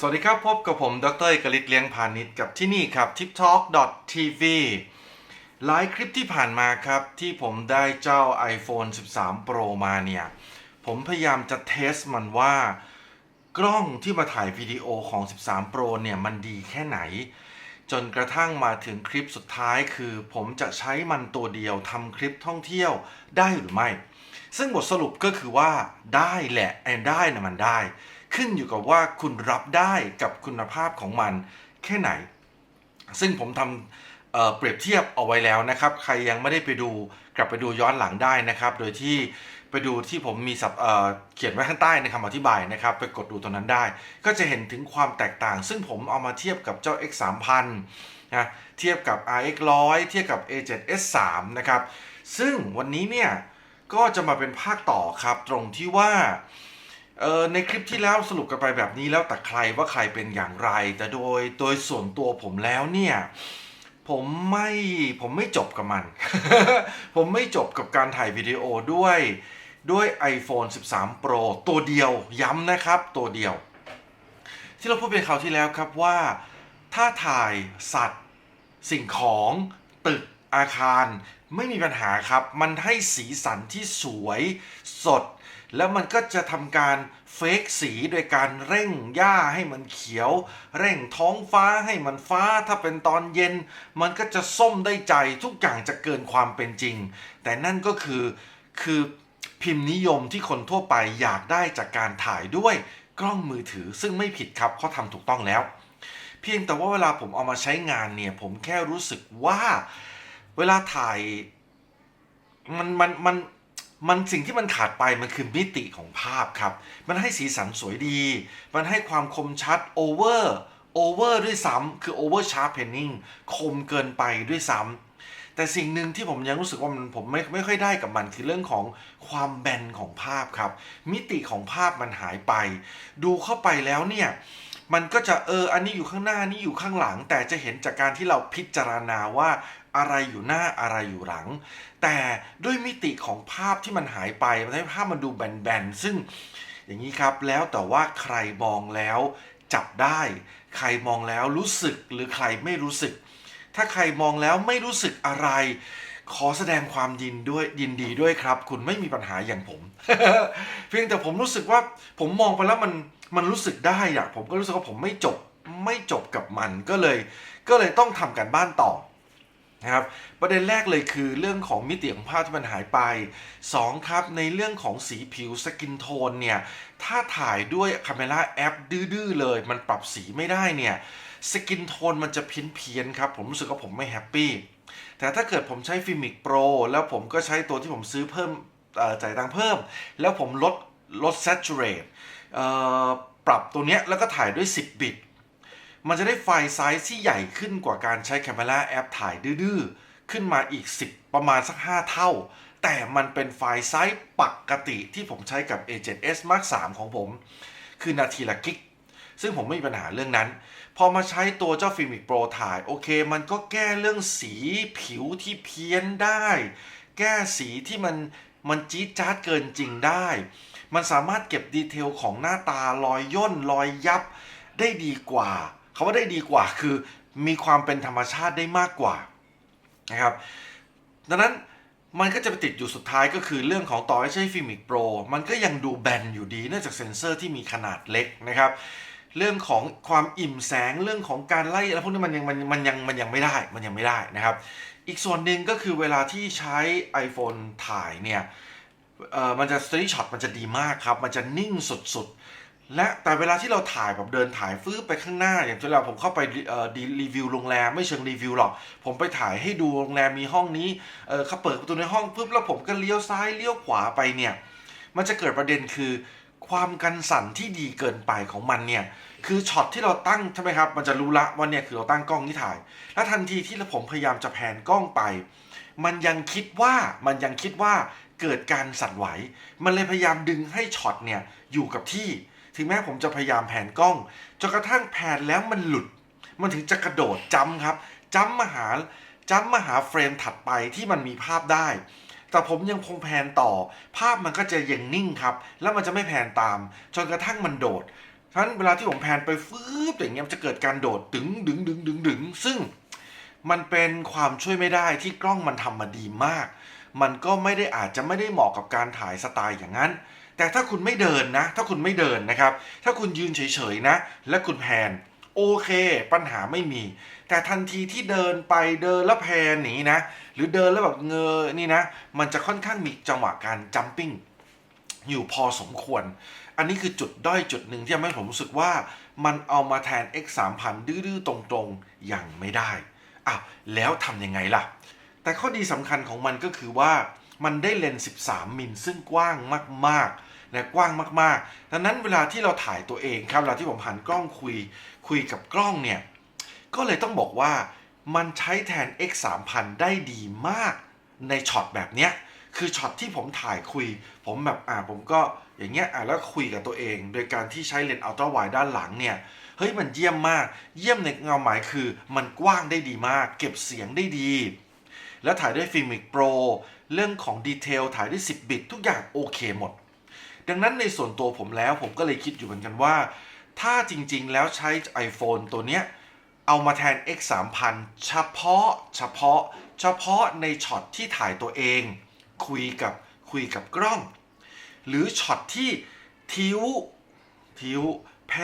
สวัสดีครับ พบกับผมดรเอกลิศเลี้ยงพาณิชย์กับที่นี่ครับ tiptalk.tv หลายคลิปที่ผ่านมาครับ ที่ผมได้เจ้า iPhone 13 Pro มาเนี่ย ผมพยายามจะเทสมันว่า กล้องที่มาถ่ายวิดีโอของ 13 Pro เนี่ย มันดีแค่ไหน จนกระทั่งมาถึงคลิปสุดท้ายคือ ผมจะใช้มันตัวเดียวทำคลิปท่องเที่ยวได้หรือไม่ ซึ่งบทสรุปก็คือว่าได้แหละไอ้ได้นะมันได้ ขึ้นอยู่กับว่าคุณรับได้กับคุณภาพของมันแค่ไหน ซึ่งผมทำเเปรียบเทียบเอาไว้แล้วนะครับ ใครยังไม่ได้ไปดูกลับไปดูย้อนหลังได้นะครับ โดยที่ไปดูที่ผมมีสับเเขียนไว้ข้างใต้ในคำอธิบายนะครับ ไปกดดูตรงนั้นได้ ก็จะเห็นถึงความแตกต่าง ซึ่งผมเอามาเทียบกับเจ้า X 3 0 0 0นะเทียบกับ RX 100เทียบกับ A7S3 นะครับ ซึ่งวันนี้เนี่ยก็จะมาเป็นภาคต่อครับตรงที่ว่า เออในคลิปที่แล้วสรุปกันไปแบบนี้แล้วแต่ใครว่าใครเป็นอย่างไร แต่โดยโดยส่วนตัวผมแล้วเนี่ยผมไม่ผมไม่จบกับมัน ผมไม่จบกับการถ่ายวิดีโอด้วยด้วย iPhone 13 Pro ตัวเดียวย้ำนะครับตัวเดียว ที่เราพูดเป็นคราวที่แล้วครับว่า ถ้าถ่ายสัตว์ สิ่งของตึกอาคารไม่มีปัญหาครับ มันให้สีสันที่สวยสด แล้วมันก็จะทำการเฟกสีโดยการเร่งหญ้าให้มันเขียว เร่งท้องฟ้าให้มันฟ้าถ้าเป็นตอนเย็น มันก็จะส้มได้ใจทุกอย่างจะเกินความเป็นจริง แต่นั่นก็คือคือพิมพ์นิยมที่คนทั่วไปอยากได้จากการถ่ายด้วยกล้องมือถือซึ่งไม่ผิดครับเขาทำถูกต้องแล้ว เพียงแต่ว่าเวลาผมเอามาใช้งานเนี่ย ผมแค่รู้สึกว่า เวลาถ่ายมันมันมัน มันสิ่งที่มันขาดไปมันคือมิติของภาพครับ มันให้สีสันสวยดี มันให้ความคมชัดโอเวอร์โอเวอร์ด้วยซ้ำคือโอเวอร์ชาร์ปเพนนิ่งคมเกินไปด้วยซ้ำแต่สิ่งหนึ่งที่ผมยังรู้สึกว่ามันผมไม่ไม่ค่อยได้กับมันคือเรื่องของความแบนของภาพครับ มิติของภาพมันหายไป ดูเข้าไปแล้วเนี่ยมันก็จะเอออันนี้อยู่ข้างหน้านี่อยู่ข้างหลัง แต่จะเห็นจากการที่เราพิจารณาว่า อะไรอยู่หน้าอะไรอยู่หลัง แต่ด้วยมิติของภาพที่มันหายไปมันทำให้ภาพมันดูแบนๆซึ่งอย่างนี้ครับแล้วแต่ว่าใครมองแล้วจับได้ ใครมองแล้วรู้สึกหรือใครไม่รู้สึก ถ้าใครมองแล้วไม่รู้สึกอะไร ขอแสดงความยินด้วยยินดีด้วยครับ คุณไม่มีปัญหาอย่างผม เพียงแต่ผมรู้สึกว่าผมมองไปแล้วมันมันรู้สึกได้อะผมก็รู้สึกว่าผมไม่จบไม่จบกับมันก็เลย ก็เลยต้องทำกันบ้านต่อ นะครับประเด็นแรกเลยคือเรื่องของมิติของภาพที่มันหายไป 2 ครับในเรื่องของสีผิวสกินโทนเนี่ยถ้าถ่ายด้วยคาเมราแอปดื้อๆเลย มันปรับสีไม่ได้เนี่ยสกินโทนมันจะเพี้ยนๆครับ ผมรู้สึกว่าผมไม่แฮปปี้แต่ถ้าเกิดผมใช้ฟิมิกโปรแล้วผมก็ใช้ตัวที่ผมซื้อเพิ่มจ่ายตังค์เพิ่ม แล้วผมลดลด saturate เอ่อปรับตัวเนี้ยแล้วก็ถ่ายด้วย 10 บิต มันจะได้ไฟล์ไซส์ที่ใหญ่ขึ้นกว่าการใช้ Camera App ถ่ายดื้อๆ ขึ้นมาอีก 10 ประมาณสัก 5 เท่า แต่มันเป็นไฟล์ไซส์ปกติที่ผมใช้กับ A7S Mark 3 ของผม คือนาทีละกิก ซึ่งผมไม่มีปัญหาเรื่องนั้น พอมาใช้ตัวเจ้า Filmic Pro ถ่าย โอเค มันก็แก้เรื่องสีผิวที่เพี้ยนได้ แก้สีที่มันมันจี๊ดจ๊าดเกินจริงได้ มันสามารถเก็บดีเทลของหน้าตารอยย่นรอยยับได้ดีกว่า คาว่าได้ดีกว่าคือมีความเป็นธรรมชาติได้มากกว่านะครับ ดังนั้นมันก็จะไปติดอยู่สุดท้ายก็คือเรื่องของต่อให้ใช้ฟิมิกโปรมันก็ยังดูแบนอยู่ดีเนื่องจากเซ็นเซอร์ที่มีขนาดเล็กนะครับ เรื่องของความอิ่มแสงเรื่องของการไล่อะไรพวกนี้มันยังมันมันยังมันยังไม่ได้มันยังไม่ได้นะครับ อีกส่วนหนึ่งก็คือเวลาที่ใช้ iPhone ถ่ายเนี่ยเอ่อมันจะ steady shot มันจะดีมากครับ มันจะนิ่งสุดๆ และแต่เวลาที่เราถ่ายแบบเดินถ่ายฟื้ไปข้างหน้า อย่างเวลาผมเข้าไปเอ่อดีรีวิวโรงแรมไม่เชิงรีวิวหรอก ผมไปถ่ายให้ดูโรงแรมมีห้องนี้เออเขาเปิดประตูในห้องปุ๊บแล้วผมก็เลี้ยวซ้ายเลี้ยวขวาไปเนี่ย มันจะเกิดประเด็นคือความกันสั่นที่ดีเกินไปของมันเนี่ย คือช็อตที่เราตั้งใช่ไหมครับ มันจะรู้ละว่าเนี่ยคือเราตั้งกล้องที่ถ่าย แล้วทันทีที่ผมพยายามจะแผนกล้องไป มันยังคิดว่ามันยังคิดว่าเกิดการสั่นไหว มันเลยพยายามดึงให้ช็อตเนี่ยอยู่กับที่ ถึงแม้ผมจะพยายามแผนกล้องจนกระทั่งแผนแล้วมันหลุด มันถึงจะกระโดดจำครับจำมาหาจำมาหาเฟรมถัดไปที่มันมีภาพได้ แต่ผมยังคงแพนต่อ ภาพมันก็จะยังนิ่งครับ แล้วมันจะไม่แพนตาม จนกระทั่งมันโดดฉะนั้นเวลาที่ผมแพนไปฟืบอย่างเงี้ยมันจะเกิดการโดดดึงดึงดึงดึงดึงซึ่งมันเป็นความช่วยไม่ได้ที่กล้องมันทำมาดีมาก มันก็ไม่ได้อาจจะไม่ได้เหมาะกับการถ่ายสไตล์อย่างนั้น แต่ถ้าคุณไม่เดินนะ ถ้าคุณไม่เดินนะครับ ถ้าคุณยืนเฉยๆนะ และคุณแพนโอเค ปัญหาไม่มี แต่ทันทีที่เดินไปเดินแล้วแพนหนีนะ หรือเดินแล้วแบบเงยนี่นะ มันจะค่อนข้างมีจังหวะการจัมปิ้งอยู่พอสมควร อันนี้คือจุดด้อยจุดหนึ่งที่ทำให้ผมรู้สึกว่า มันเอามาแทน X 3 0 0ดื้อๆ ตรงๆ อย่างไม่ได้อ้าวแล้วทำยังไงล่ะ แต่ข้อดีสำคัญของมันก็คือว่ามันได้เลนส์ 13 มิลซึ่งกว้างมากๆ นะกว้างมากๆ ดังนั้นเวลาที่เราถ่ายตัวเองครับเวลาที่ผมหันกล้องคุยคุยกับกล้องเนี่ยก็เลยต้องบอกว่ามันใช้แทน X 3 0 0ได้ดีมากในช็อตแบบเนี้ยคือช็อตที่ผมถ่ายคุย ผมแบบอ่าผมก็อย่างเงี้ยอ่าแล้วคุยกับตัวเอง โดยการที่ใช้เลนส์อัลตร้าไวด์ด้านหลังเนี่ยเฮ้ยมันเยี่ยมมาก เยี่ยมในเงาหมายคือ มันกว้างได้ดีมาก เก็บเสียงได้ดี แล้วถ่ายด้วยฟิล์มิกโปรเรื่องของดีเทลถ่ายด้วย 10 บิตทุกอย่างโอเคหมด ดังนั้นในส่วนตัวผมแล้วผมก็เลยคิดอยู่เหมือนกันว่า ถ้าจริงๆแล้วใช้ iPhone ตัวเนี้ย เอามาแทน X 3 0 0เฉพาะเฉพาะ เฉพาะในช็อตที่ถ่ายตัวเอง คุยกับคุยกับกล้อง หรือช็อตที่ทิ้วทิ้วแพ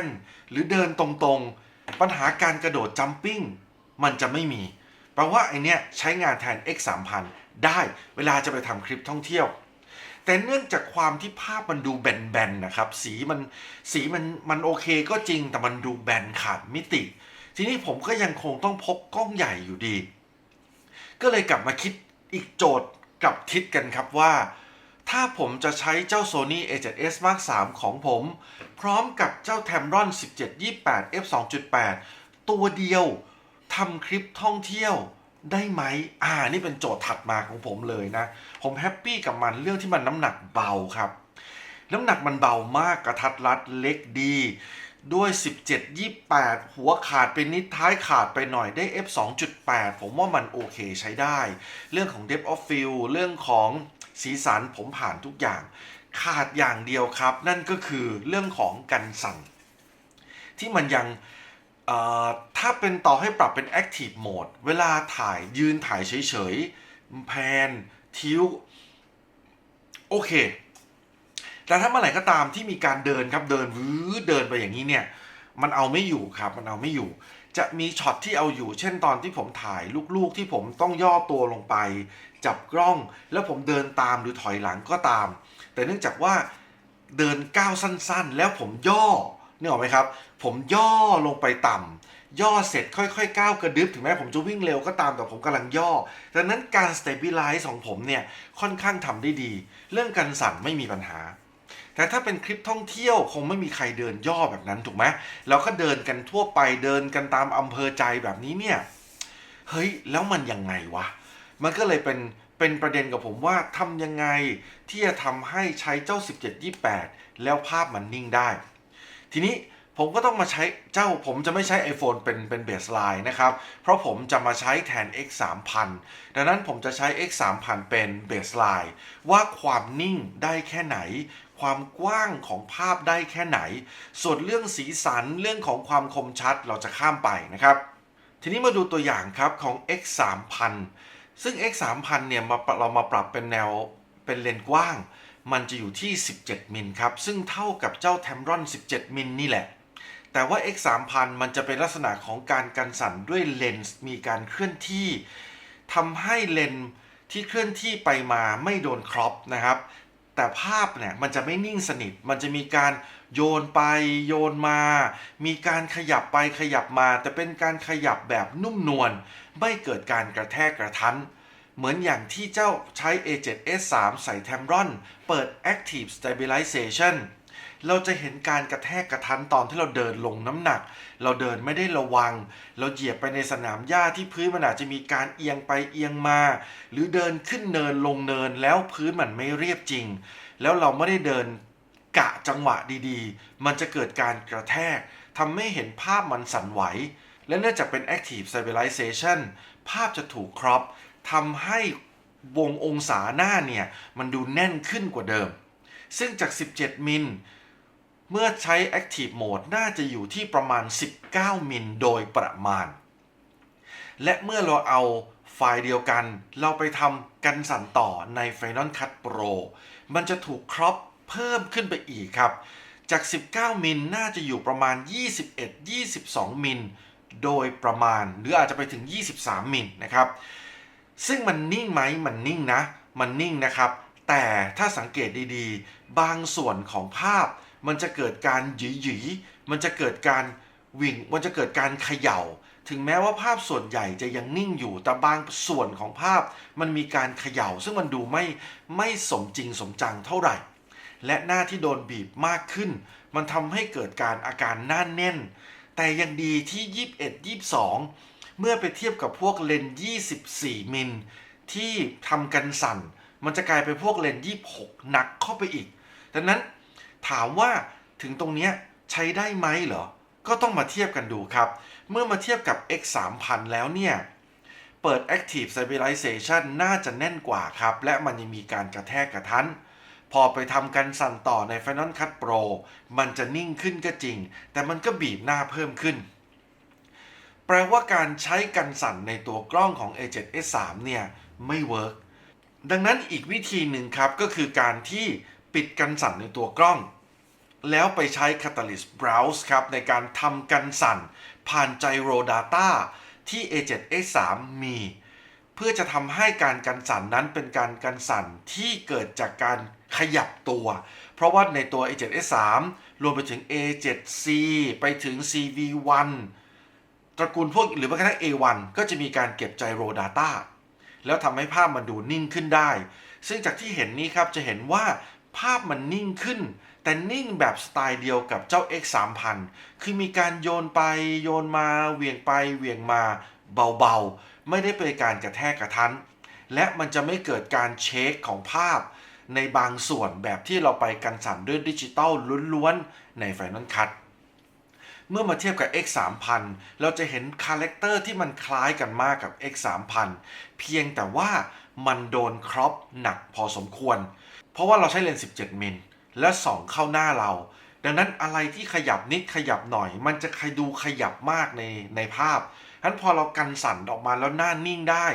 น หรือเดินตรงๆ ปัญหาการกระโดดจัมปิ้งมันจะไม่มีแปลว่าไอเนี้ยใช้งานแทน X 3 0 0 0ได้เวลาจะไปทำคลิปท่องเที่ยว แต่เนื่องจากความที่ภาพมันดูแบนๆนะครับ สีมันสีมันมันโอเคก็จริงแต่มันดูแบนขาดมิติ ทีนี้ผมก็ยังคงต้องพกกล้องใหญ่อยู่ดี ก็เลยกลับมาคิดอีกโจทย์กลับทิศกันครับว่า ถ้าผมจะใช้เจ้า Sony A7S Mark III ของผม พร้อมกับเจ้า Tamron 1728 f 2.8 ตัวเดียวทำคลิปท่องเที่ยว ได้ไหมอ่า นี่เป็นโจทย์ถัดมาของผมเลยนะ ผมแฮปปี้กับมันเรื่องที่มันน้ำหนักเบาครับ น้ำหนักมันเบามากกระทัดรัดเล็กดี ด้วย 17 28 หัวขาดไปนิดท้ายขาดไปหน่อยได้ f 2.8 ผมว่ามันโอเคใช้ได้ เรื่องของ depth of field เรื่องของสีสันผมผ่านทุกอย่าง ขาดอย่างเดียวครับ นั่นก็คือเรื่องของกันสั่นที่มันยัง ถ้าเป็นต่อให้ปรับเป็น active mode เวลาถ่ายยืนถ่ายเฉยๆ แพน ทิวโอเค แต่ถ้าเมื่อไหร่ก็ตามที่มีการเดินครับเดินวื้อเดินไปอย่างนี้เนี่ย มันเอาไม่อยู่ครับ มันเอาไม่อยู่ จะมีช็อตที่เอาอยู่ เช่นตอนที่ผมถ่ายลูกๆที่ผมต้องย่อตัวลงไป จับกล้อง แล้วผมเดินตามหรือถอยหลังก็ตาม แต่เนื่องจากว่าเดินก้าวสั้นๆ แล้วผมย่อ นี่ออกไหมครับ ผมย่อลงไปต่ำย่อเสร็จค่อยๆก้าวกระดึบถึงแม้ผมจะวิ่งเร็วก็ตามแต่ผมกำลังย่อ ดังนั้นการ stabilize ของผมเนี่ยค่อนข้างทำได้ดี เรื่องการสั่นไม่มีปัญหา แต่ถ้าเป็นคลิปท่องเที่ยวคงไม่มีใครเดินย่อแบบนั้นถูกไหมเราก็เดินกันทั่วไปเดินกันตามอำเภอใจแบบนี้เนี่ยเฮ้ยแล้วมันยังไงวะมันก็เลยเป็นเป็นประเด็นกับผมว่าทำยังไงที่จะทำให้ใช้เจ้า 1728 แล้วภาพมันนิ่งได้ ทีนี้ผมก็ต้องมาใช้เจ้าผมจะไม่ใช้ iPhone เป็นเป็นเบสไลน์นะครับ เพราะผมจะมาใช้แทน X 3 0 0ดังนั้นผมจะใช้ X 3 0 0เป็นเบสไลน์ว่าความนิ่งได้แค่ไหน ความกว้างของภาพได้แค่ไหน ส่วนเรื่องสีสันเรื่องของความคมชัดเราจะข้ามไปนะครับ ทีนี้มาดูตัวอย่างครับของ X 3 0 0ซึ่ง X 3 0 0เนี่ยมาเรามาปรับเป็นแนวเป็นเลนส์กว้าง มันจะอยู่ที่ 17 มิลครับ ซึ่งเท่ากับเจ้า Tamron 17 มิลนี่แหละ แต่ว่า X 3 0 0มันจะเป็นลักษณะของการกันสั่นด้วยเลนส์มีการเคลื่อนที่ทำให้เลนส์ที่เคลื่อนที่ไปมาไม่โดนครอปนะครับ แต่ภาพเนี่ยมันจะไม่นิ่งสนิท มันจะมีการโยนไปโยนมา มีการขยับไปขยับมา แต่เป็นการขยับแบบนุ่มนวล ไม่เกิดการกระแทกกระทัน เหมือนอย่างที่เจ้าใช้ A7S3 ใส่ Tamron เปิด Active Stabilization เราจะเห็นการกระแทกกระทันตอนที่เราเดินลงน้ำหนัก เราเดินไม่ได้ระวัง เราเหยียบไปในสนามหญ้าที่พื้นมันอาจจะมีการเอียงไปเอียงมา หรือเดินขึ้นเนินลงเนินแล้วพื้นมันไม่เรียบจริง แล้วเราไม่ได้เดินกะจังหวะดีๆ มันจะเกิดการกระแทกทำให้เห็นภาพมันสั่นไหว และเนื่องจากเป็น Active Stabilization ภาพจะถูกครอป ทำให้วงองศาหน้าเนี่ยมันดูแน่นขึ้นกว่าเดิม ซึ่งจาก 17 มิล เมื่อใช้ Active Mode น่าจะอยู่ที่ประมาณ 19 มิลโดยประมาณ และเมื่อเราเอาไฟล์เดียวกัน เราไปทำกันสั่นต่อใน Final Cut Pro มันจะถูกครอปเพิ่มขึ้นไปอีกครับ จาก 19 มิลน่าจะอยู่ประมาณ 21-22 มิลโดยประมาณ หรืออาจจะไปถึง 23 มิลนะครับ ซึ่งมันนิ่งไหมมันนิ่งนะ มันนิ่งนะครับ แต่ถ้าสังเกตดีๆ บางส่วนของภาพ มันจะเกิดการหยีๆมันจะเกิดการวิ่งมันจะเกิดการเขย่า ถึงแม้ว่าภาพส่วนใหญ่จะยังนิ่งอยู่ แต่บางส่วนของภาพมันมีการเขย่า ซึ่งมันดูไม่ไม่สมจริงสมจังเท่าไหร่ และหน้าที่โดนบีบมากขึ้น มันทำให้เกิดการอาการหน้าแน่น แต่ยังดีที่ 21 22 เมื่อไปเทียบกับพวกเลนส์24 มิลที่ทำกันสั่น มันจะกลายเป็นพวกเลนส์26 หนักเข้าไปอีก ดังนั้นถามว่าถึงตรงนี้ใช้ได้ไหมเหรอ ก็ต้องมาเทียบกันดูครับ เมื่อมาเทียบกับ X 3000แล้วเนี่ย เปิด Active Stabilization น่าจะแน่นกว่าครับ และมันยังมีการกระแทกกระทันพอไปทำกันสั่นต่อใน Final Cut Pro มันจะนิ่งขึ้นก็จริง แต่มันก็บีบหน้าเพิ่มขึ้น ลว่าการใช้กันสั่นในตัวกล้องของ A7S3 เนี่ยไม่เวิร์กดังนั้นอีกวิธีหนึ่งครับก็คือการที่ปิดกันสั่นในตัวกล้อง แล้วไปใช้ Catalyst Browse ครับในการทำกันสั่น ผ่าน Gyro Data ที่ A7S3 มี เพื่อจะทำให้การกันสั่นนั้นเป็นการกันสั่นที่เกิดจากการขยับตัว เพราะว่าในตัว A7S3 รวมไปถึง A7C ไปถึง CV1 ระกูลพวกหรือแม้กระทั่ง A1 ก็จะมีการเก็บ Gyro Data แล้วทำให้ภาพมันดูนิ่งขึ้นได้ ซึ่งจากที่เห็นนี้ครับจะเห็นว่าภาพมันนิ่งขึ้น แต่นิ่งแบบสไตล์เดียวกับเจ้า X 3 0 0คือมีการโยนไปโยนมาเหวี่ยงไปเหวี่ยงมาเบาๆ ไม่ได้เป็นการกระแทกกระทัน และมันจะไม่เกิดการเช็คของภาพ ในบางส่วนแบบที่เราไปกันสั่นด้วยดิจิตอลล้วนๆ ใน Final Cut เมื่อมาเทียบกับ X 3 0 0เราจะเห็นคาแรคเตอร์ที่มันคล้ายกันมากกับ X 3 0 0เพียงแต่ว่ามันโดนครอปหนักพอสมควร เพราะว่าเราใช้เลนส์17 มิลและส่องเข้าหน้าเรา ดังนั้นอะไรที่ขยับนิดขยับหน่อย มันจะใครดูขยับมากในในภาพฉะนั้นพอเรากันสั่นออกมาแล้วหน้านิ่งได้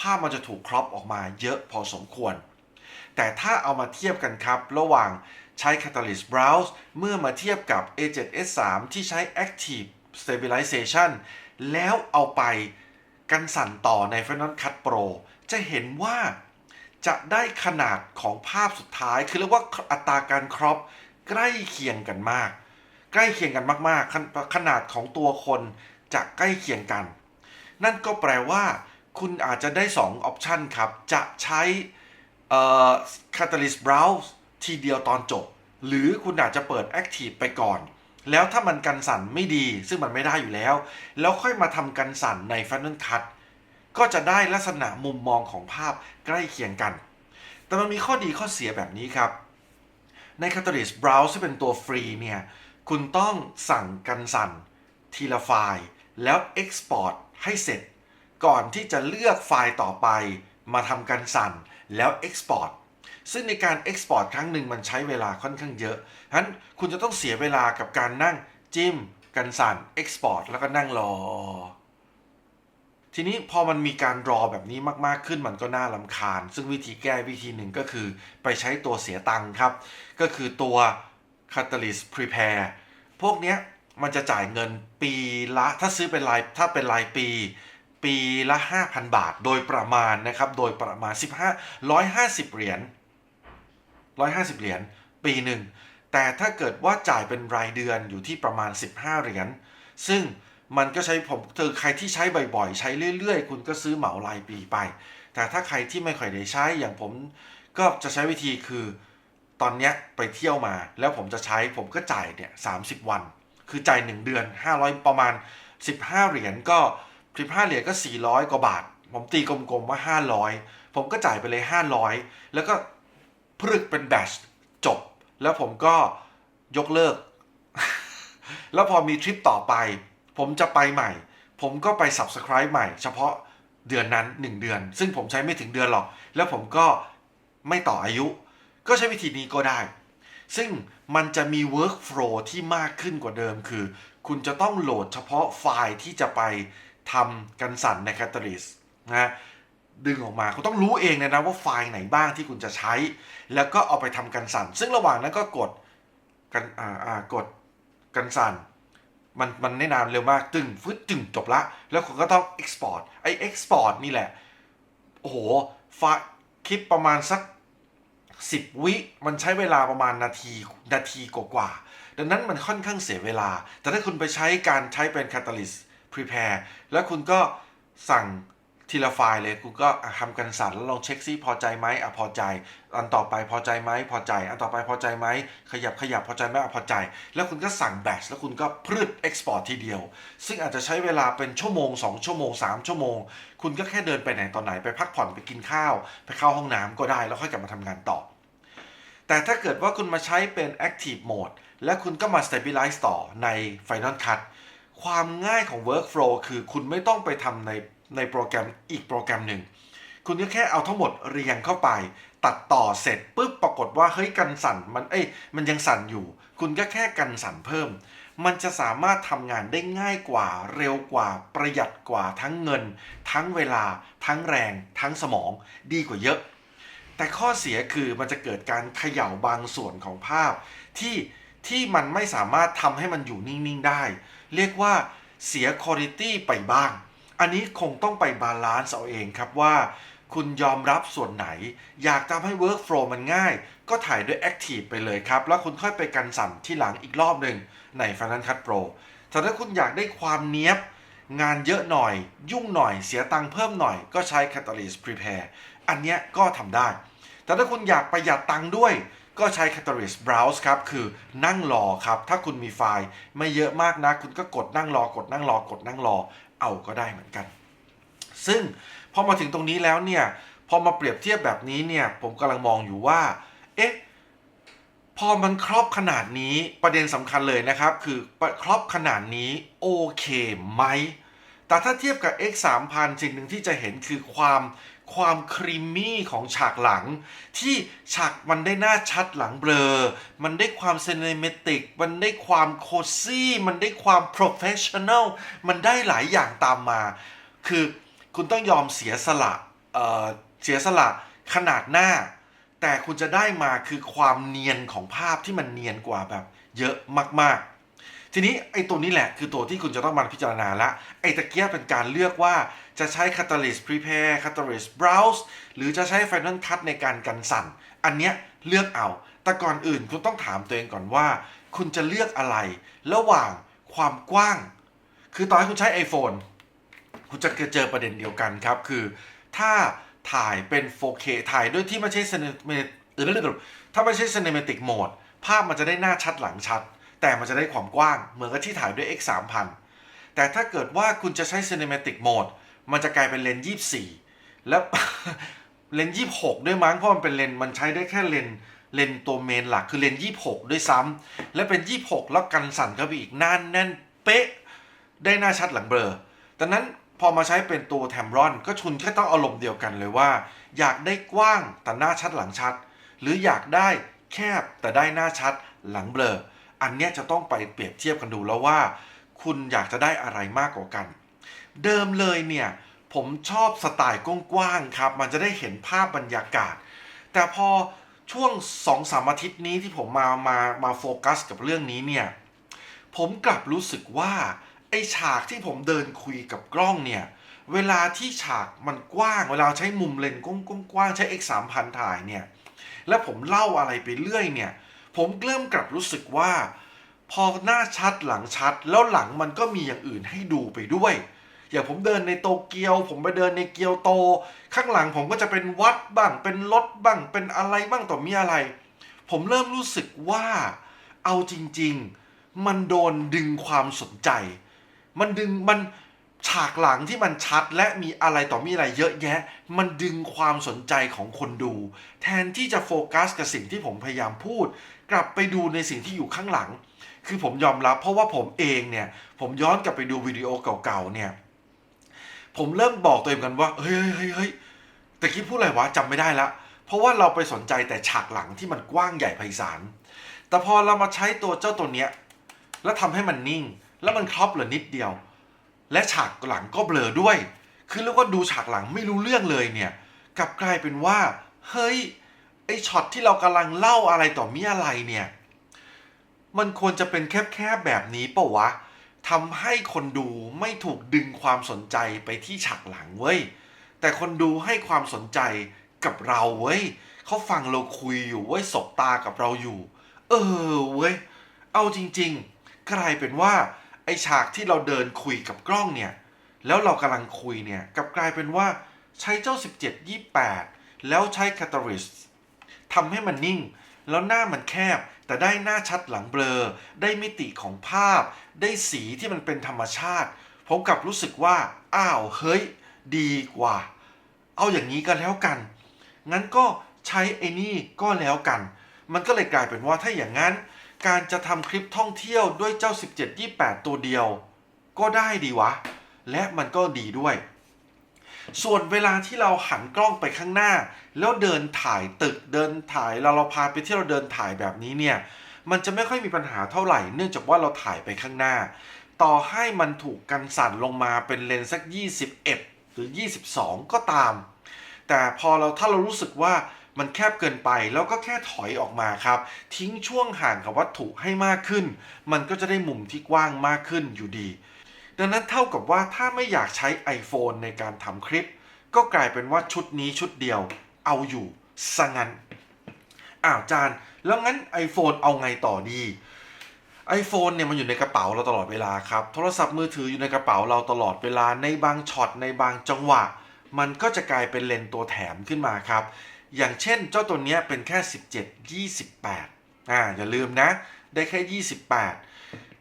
ภาพมันจะถูกครอปออกมาเยอะพอสมควร แต่ถ้าเอามาเทียบกันครับระหว่าง ใช้ Catalyst Browse เมื่อมาเทียบกับ A7S3 ที่ใช้ Active Stabilization แล้วเอาไปกันสั่นต่อใน Final Cut Pro จะเห็นว่าจะได้ขนาดของภาพสุดท้าย คือเรียกว่าอัตราการครอปใกล้เคียงกันมาก ใกล้เคียงกันมากๆ ขนขนาดของตัวคนจะใกล้เคียงกัน นั่นก็แปลว่าคุณอาจจะได้2ออปชันครับ จะใช้ Catalyst Browse ทีเดียวตอนจบ หรือคุณอาจจะเปิด Active ไปก่อน แล้วถ้ามันกันสั่นไม่ดี ซึ่งมันไม่ได้อยู่แล้ว แล้วค่อยมาทำกันสั่นใน Final Cut ก็จะได้ลักษณะมุมมองของภาพใกล้เคียงกัน แต่มันมีข้อดีข้อเสียแบบนี้ครับ ใน Catalyst Browse ที่เป็นตัวฟรีเนี่ย คุณต้องสั่งกันสั่นทีละไฟล์ แล้ว Export ให้เสร็จ ก่อนที่จะเลือกไฟล์ต่อไป มาทำกันสั่นแล้ว Export ซึ่งในการ Export ครั้งหนึ่งมันใช้เวลาค่อนข้างเยอะฉะนั้นคุณจะต้องเสียเวลากับการนั่งจิ้ม กันสั่น Export แล้วก็นั่งรอ ทีนี้พอมันมีการรอแบบนี้มากๆขึ้นมันก็น่าลำคาญ ซึ่งวิธีแก้วิธีหนึ่งก็คือไปใช้ตัวเสียตังค์ครับ ก็คือตัว Catalyst Prepare พวกเนี้ยมันจะจ่ายเงินปีละถ้าซื้อเป็นรายถ้าเป็นรายปี ปีละ 5,000 บาท โดยประมาณนะครับ โดยประมาณ 15 150 เหรียญ 150 เหรียญปีหนึ่ง แต่ถ้าเกิดว่าจ่ายเป็นรายเดือนอยู่ที่ประมาณ 15 เหรียญ ซึ่งมันก็ใช้ผมเจอใครที่ใช้บ่อยๆ ใช้เรื่อยๆ คุณก็ซื้อเหมารายปีไป แต่ถ้าใครที่ไม่ค่อยได้ใช้อย่างผมก็จะใช้วิธีคือ ตอนเนี้ยไปเที่ยวมา แล้วผมจะใช้ผมก็จ่ายเนี่ย30วัน คือจ่าย 1 เดือน 500 ประมาณ 15 เหรียญก็ 15 เหรียญก็ 400 กว่าบาท ผมตีกลมๆว่า 500 ผมก็จ่ายไปเลย 500 แล้วก็ พรึกเป็นแบชจบ แล้วผมก็ยกเลิก แล้วพอมีทริปต่อไป ผมจะไปใหม่ ผมก็ไป subscribe ใหม่ เฉพาะเดือนนั้น 1 เดือน ซึ่งผมใช้ไม่ถึงเดือนหรอก แล้วผมก็ไม่ต่ออายุ ก็ใช้วิธีนี้ก็ได้ ซึ่งมันจะมี workflow ที่มากขึ้นกว่าเดิมคือ คุณจะต้องโหลดเฉพาะไฟล์ที่จะไปทำกันสั่นใน Catalyst นะ ดึงออกมาคุณต้องรู้เองเลยนะว่าไฟล์ไหนบ้างที่คุณจะใช้ แล้วก็เอาไปทำกันสั่น ซึ่งระหว่างนั้นก็กดกันอ่าอ่ากดกันสั่น มันมันไม่นานเร็วมากตึงฟึดตึงจบละ แล้วคุณก็ต้อง export ไอ้ export นี่แหละ โอ้โหไฟล์คลิปประมาณสัก10วิมันใช้เวลาประมาณนาทีนาทีกว่าๆดังนั้นมันค่อนข้างเสียเวลา แต่ถ้าคุณไปใช้การใช้เป็น Catalyst Prepare แล้วคุณก็สั่ง ทีละไฟล์เลยคุณก็อะทำกันสั่นแล้วลองเช็คซิพอใจไหมอะพอใจ อันต่อไปพอใจไหมพอใจ อันต่อไปพอใจไหมขยับขยับพอใจไหมอะพอใจ แล้วคุณก็สั่งแบชแล้วคุณก็พรึด export ทีเดียว ซึ่งอาจจะใช้เวลาเป็นชั่วโมง 2 ชั่วโมง 3 ชั่วโมง คุณก็แค่เดินไปไหนตอนไหนไปพักผ่อนไปกินข้าว ไปเข้าห้องน้ำก็ได้แล้วค่อยกลับมาทำงานต่อ แต่ถ้าเกิดว่าคุณมาใช้เป็น Active Mode และคุณก็มา Stabilize ต่อใน Final Cut ความง่ายของ Workflow คือคุณไม่ต้องไปทำใน ในโปรแกรมอีกโปรแกรมหนึ่ง คุณก็แค่เอาทั้งหมดเรียงเข้าไป ตัดต่อเสร็จปุ๊บปรากฏว่าเฮ้ยกันสั่นมันเอ้ยมันยังสั่นอยู่ คุณก็แค่กันสั่นเพิ่ม มันจะสามารถทำงานได้ง่ายกว่าเร็วกว่าประหยัดกว่าทั้งเงิน ทั้งเวลา ทั้งแรง ทั้งสมอง ดีกว่าเยอะ แต่ข้อเสียคือมันจะเกิดการเขย่าบางส่วนของภาพ ที่ที่มันไม่สามารถทำให้มันอยู่นิ่งๆได้ เรียกว่าเสียคุณภาพไปบ้าง อันนี้คงต้องไปบาลานซ์เอาเองครับว่าคุณยอมรับส่วนไหน อยากทำให้ workflow มันง่าย ก็ถ่ายด้วย Active ไปเลยครับ แล้วคุณค่อยไปกันสั่นที่หลังอีกรอบหนึ่งใน Final Cut Pro แต่ถ้าคุณอยากได้ความเนี้ยบ งานเยอะหน่อย ยุ่งหน่อยเสียตังค์เพิ่มหน่อย ก็ใช้ Catalyst Prepare อันเนี้ยก็ทำได้ แต่ถ้าคุณอยากประหยัดตังค์ด้วย ก็ใช้ Catalyst Browse ครับ คือนั่งรอครับ ถ้าคุณมีไฟล์ไม่เยอะมากนะ คุณก็กดนั่งรอ กดนั่งรอ กดนั่งรอ เอาก็ได้เหมือนกัน ซึ่งพอมาถึงตรงนี้แล้วเนี่ย พอมาเปรียบเทียบแบบนี้เนี่ย ผมกำลังมองอยู่ว่า เอ๊ะ พอมันครอบขนาดนี้ ประเด็นสำคัญเลยนะครับ คือครอบขนาดนี้โอเคไหม แต่ถ้าเทียบกับ X 3 0 0 0สิ่งหนึ่งที่จะเห็นคือความ ความครีมมี่ของฉากหลัง ที่ฉากมันได้หน้าชัดหลังเบลอ มันได้ความเซนเมติก มันได้ความโคซี่ มันได้ความโปรเฟชชั่น a ลมันได้หลายอย่างตามมา คือคุณต้องยอมเสียสละเออเสียสละขนาดหน้า แต่คุณจะได้มาคือความเนียนของภาพที่มันเนียนกว่าแบบเยอะมากๆ ทีนี้ไอ้ตัวนี้แหละคือตัวที่คุณจะต้องมาพิจารณาละไอ้ตะเกียบเป็นการเลือกว่าจะใช้ Catalyst Prepare Catalyst Browse หรือจะใช้ Final Cut ในการกันสั่น อันเนี้ยเลือกเอา แต่ก่อนอื่นคุณต้องถามตัวเองก่อนว่า คุณจะเลือกอะไร ระหว่างความกว้าง คือตอนที่คุณใช้ iPhone คุณจะเจอประเด็นเดียวกันครับ คือถ้าถ่ายเป็น 4K ถ่ายด้วยที่ไม่ใช่ Cinematic เออถ้าไม่ใช่ Cinematic Mode ภาพมันจะได้หน้าชัดหลังชัด แต่มันจะได้ความกว้าง เหมือนกับที่ถ่ายด้วย X 3 0 0แต่ถ้าเกิดว่าคุณจะใช้ Cinematic Mode มันจะกลายเป็นเลนส์24 แล้วเลนส์26 ด้วยมั้งเพราะมันเป็นเลนส์มันใช้ได้แค่เลนส์เลนส์ตัวเมนหลักคือเลนส์26 ด้วยซ้ำและเป็น 26 แล้วกันสั่นเข้าไปอีกน่านแน่นเป๊ะ ได้หน้าชัดหลังเบลอดังนั้นพอมาใช้เป็นตัวแทมรอนก็ชุนแค่ต้องอารมณ์เดียวกันเลยว่า อยากได้กว้างแต่หน้าชัดหลังชัด หรืออยากได้แคบแต่ได้หน้าชัดหลังเบลอ อันเนี้ยจะต้องไปเปรียบเทียบกันดูแล้วว่า คุณอยากจะได้อะไรมากกว่ากัน เดิมเลยเนี่ยผมชอบสไตล์กว้างๆครับ มันจะได้เห็นภาพบรรยากาศ แต่พอช่วงสองสามอาทิตย์นี้ที่ผมมามามาโฟกัสกับเรื่องนี้เนี่ยผมกลับรู้สึกว่าไอฉากที่ผมเดินคุยกับกล้องเนี่ยเวลาที่ฉากมันกว้าง เวลาใช้มุมเลนส์กว้างๆใช้ x 3 0 0 0ถ่ายเนี่ย แล้วผมเล่าอะไรไปเรื่อยเนี่ย ผมเริ่มกลับรู้สึกว่า พอหน้าชัดหลังชัด แล้วหลังมันก็มีอย่างอื่นให้ดูไปด้วย อย่างผมเดินในโตเกียว ผมไปเดินในเกียวโต ข้างหลังผมก็จะเป็นวัดบ้าง เป็นรถบ้าง เป็นอะไรบ้างต่อมีอะไร ผมเริ่มรู้สึกว่าเอาจริง ๆ มันโดนดึงความสนใจ มันดึงมันฉากหลังที่มันชัดและมีอะไรต่อมีอะไรเยอะแยะ มันดึงความสนใจของคนดู แทนที่จะโฟกัสกับสิ่งที่ผมพยายามพูด กลับไปดูในสิ่งที่อยู่ข้างหลัง คือผมยอมรับ เพราะว่าผมเองเนี่ย ผมย้อนกลับไปดูวิดีโอเก่าๆเนี่ย ผมเริ่มบอกตัวเองกันว่า เฮ้ยเฮ้ยเฮ้ยแต่กี้พูดอะไรวะจำไม่ได้ละ เพราะว่าเราไปสนใจแต่ฉากหลังที่มันกว้างใหญ่ไพศาล แต่พอเรามาใช้ตัวเจ้าตัวเนี้ย แล้วทำให้มันนิ่ง แล้วมันครอปเหลือนิดเดียว และฉากหลังก็เบลอด้วย คือแล้วก็ดูฉากหลังไม่รู้เรื่องเลยเนี่ย กลับกลายเป็นว่า เฮ้ย ไอช็อตที่เรากำลังเล่าอะไรต่อมีอะไรเนี่ย มันควรจะเป็นแคบๆแบบนี้ปะวะทำให้คนดูไม่ถูกดึงความสนใจไปที่ฉากหลังเว้ย แต่คนดูให้ความสนใจกับเราเว้ยเขาฟังเราคุยอยู่เว้ยสบตากับเราอยู่ เออเว้ย เอาจริง ๆ กลายเป็นว่า ไอฉากที่เราเดินคุยกับกล้องเนี่ย แล้วเรากำลังคุยเนี่ยกับกลายเป็นว่า ใช้เจ้า 17 28 แล้วใช้ Catalyst ทำให้มันนิ่ง แล้วหน้ามันแคบ แต่ได้หน้าชัดหลังเบลอ ได้มิติของภาพ ได้สีที่มันเป็นธรรมชาติ ผมกลับรู้สึกว่า อ้าวเฮ้ย ดีกว่า เอาอย่างนี้ก็แล้วกัน งั้นก็ใช้ไอ้นี่ก็แล้วกัน มันก็เลยกลายเป็นว่าถ้าอย่างนั้นการจะทำคลิปท่องเที่ยวด้วยเจ้า 17 28 ตัวเดียว ก็ได้ดีวะ และมันก็ดีด้วย ส่วนเวลาที่เราหันกล้องไปข้างหน้า แล้วเดินถ่ายตึกเดินถ่ายเราเราพาไปที่เราเดินถ่ายแบบนี้เนี่ยมันจะไม่ค่อยมีปัญหาเท่าไหร่ เนื่องจากว่าเราถ่ายไปข้างหน้า ต่อให้มันถูกกันสั่นลงมาเป็นเลนส์สัก 21 หรือ 22 ก็ตาม แต่พอเราถ้าเรารู้สึกว่ามันแคบเกินไปแล้วก็แค่ถอยออกมาครับ ทิ้งช่วงห่างกับวัตถุให้มากขึ้น มันก็จะได้มุมที่กว้างมากขึ้นอยู่ดี ดังนั้นเท่ากับว่าถ้าไม่อยากใช้ iPhone ในการทำคลิป ก็กลายเป็นว่าชุดนี้ชุดเดียวเอาอยู่ซะงั้นอ้าวจานแล้วงั้น iPhone เอาไงต่อดี iPhone เนี่ยมันอยู่ในกระเป๋าเราตลอดเวลาครับ โทรศัพท์มือถืออยู่ในกระเป๋าเราตลอดเวลาในบางช็อตในบางจังหวะ มันก็จะกลายเป็นเลนส์ตัวแถมขึ้นมาครับ อย่างเช่นเจ้าตัวเนี้ยเป็นแค่ 17 28อ่าอย่าลืมนะ ได้แค่ 28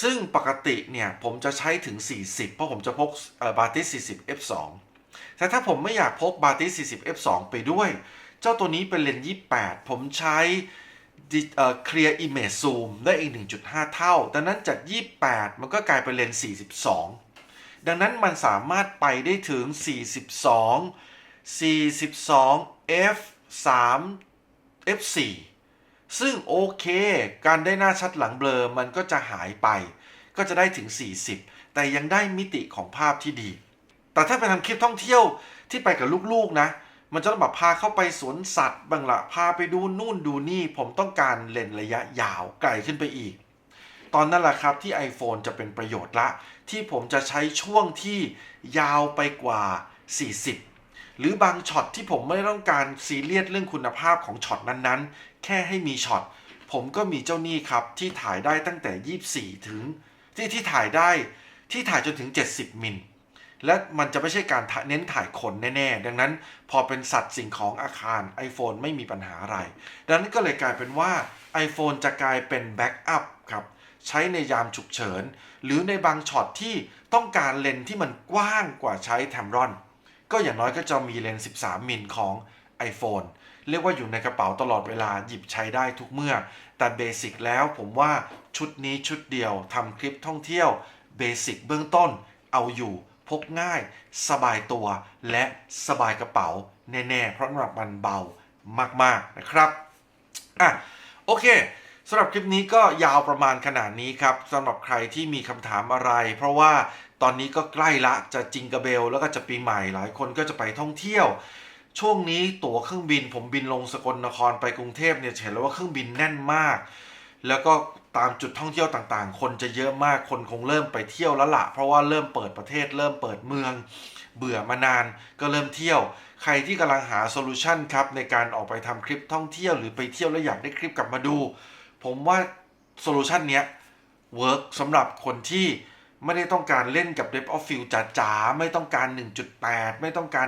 ซึ่งปกติเนี่ยผมจะใช้ถึง 40 เพราะผมจะพกบาติส40 f2 แต่ถ้าผมไม่อยากพกบาติส40 f2 ไปด้วย เจ้าตัวนี้เป็นเลนส์28 ผมใช้เคลียร์อิมเมจซูมได้อีก 1.5 เท่า ดังนั้นจาก 28 มันก็กลายเป็นเลนส์42 ดังนั้นมันสามารถไปได้ถึง 42 42 f 3 f 4 ซึ่งโอเค การได้หน้าชัดหลังเบลอมันก็จะหายไป ก็จะได้ถึง 40 แต่ยังได้มิติของภาพที่ดี แต่ถ้าไปทำคลิปท่องเที่ยวที่ไปกับลูกๆนะ มันจะต้องแบบพาเข้าไปสวนสัตว์บ้างละพาไปดูนู่นดูนี่ ผมต้องการเลนระยะยาวไกลขึ้นไปอีก ตอนนั้นแหละครับที่ iPhone จะเป็นประโยชน์ละ ที่ผมจะใช้ช่วงที่ยาวไปกว่า 40หรือบางช็อตที่ผมไม่ต้องการซีเรียสเรื่องคุณภาพของช็อตนั้น แค่ให้มีช็อตผมก็มีเจ้าหนี่ครับ ที่ถ่ายได้ตั้งแต่ 24 ถึงที่ที่ถ่ายได้ที่ถ่ายจนถึง 70 มิล และมันจะไม่ใช่การเน้นถ่ายคนแน่ ๆ ดังนั้นพอเป็นสัตว์สิ่งของอาคาร iPhone ไม่มีปัญหาอะไร ดังนั้นก็เลยกลายเป็นว่า iPhone จะกลายเป็นแบ็กอัพครับ ใช้ในยามฉุกเฉิน หรือในบางช็อตที่ต้องการเลนที่มันกว้างกว่าใช้แทมรอน ก็อย่างน้อยก็จะมีเลน 13 มิลของ iPhone เรียกว่าอยู่ในกระเป๋าตลอดเวลาหยิบใช้ได้ทุกเมื่อ แต่เบสิกแล้วผมว่าชุดนี้ชุดเดียวทำคลิปท่องเที่ยวเบสิกเบื้องต้นเอาอยู่พกง่าย สบายตัว และสบายกระเป๋า แน่ๆ เพราะน้ำหนักมันเบามากๆนะครับอะโอเคสำหรับคลิปนี้ก็ยาวประมาณขนาดนี้ครับสำหรับใครที่มีคำถามอะไร เพราะว่าตอนนี้ก็ใกล้ละจะจิงกระเบล แล้วก็จะปีใหม่หลายคนก็จะไปท่องเที่ยว ช่วงนี้ตั๋วเครื่องบิน ผมบินลงสกลนครไปกรุงเทพเนี่ยเห็นแล้วว่าเครื่องบินแน่นมาก แล้วก็ตามจุดท่องเที่ยวต่างๆ คนจะเยอะมากคนคงเริ่มไปเที่ยวแล้วละเพราะว่าเริ่มเปิดประเทศ เริ่มเปิดเมือง เบื่อมานานก็เริ่มเที่ยว ใครที่กำลังหาโซลูชันครับในการออกไปทำคลิปท่องเที่ยวหรือไปเที่ยวแล้วอยากได้คลิปกลับมาดู ผมว่าโซลูชันเนี้ยเวิร์กสำหรับคนที่ ไม่ได้ต้องการเล่นกับ Depth of Field จ๋าๆ ไม่ต้องการ 1.8 ไม่ต้องการ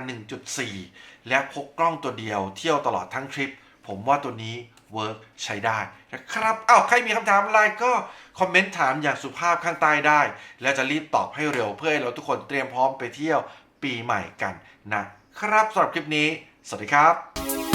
1.4 และพกกล้องตัวเดียวเที่ยวตลอดทั้งทริป ผมว่าตัวนี้เวิร์กใช้ได้นะครับอ้าวใครมีคำถามอะไรก็คอมเมนต์ถามอย่างสุภาพข้างใต้ได้ และจะรีบตอบให้เร็วเพื่อให้เราทุกคนเตรียมพร้อมไปเที่ยวปีใหม่กันนะครับสำหรับคลิปนี้ สวัสดีครับ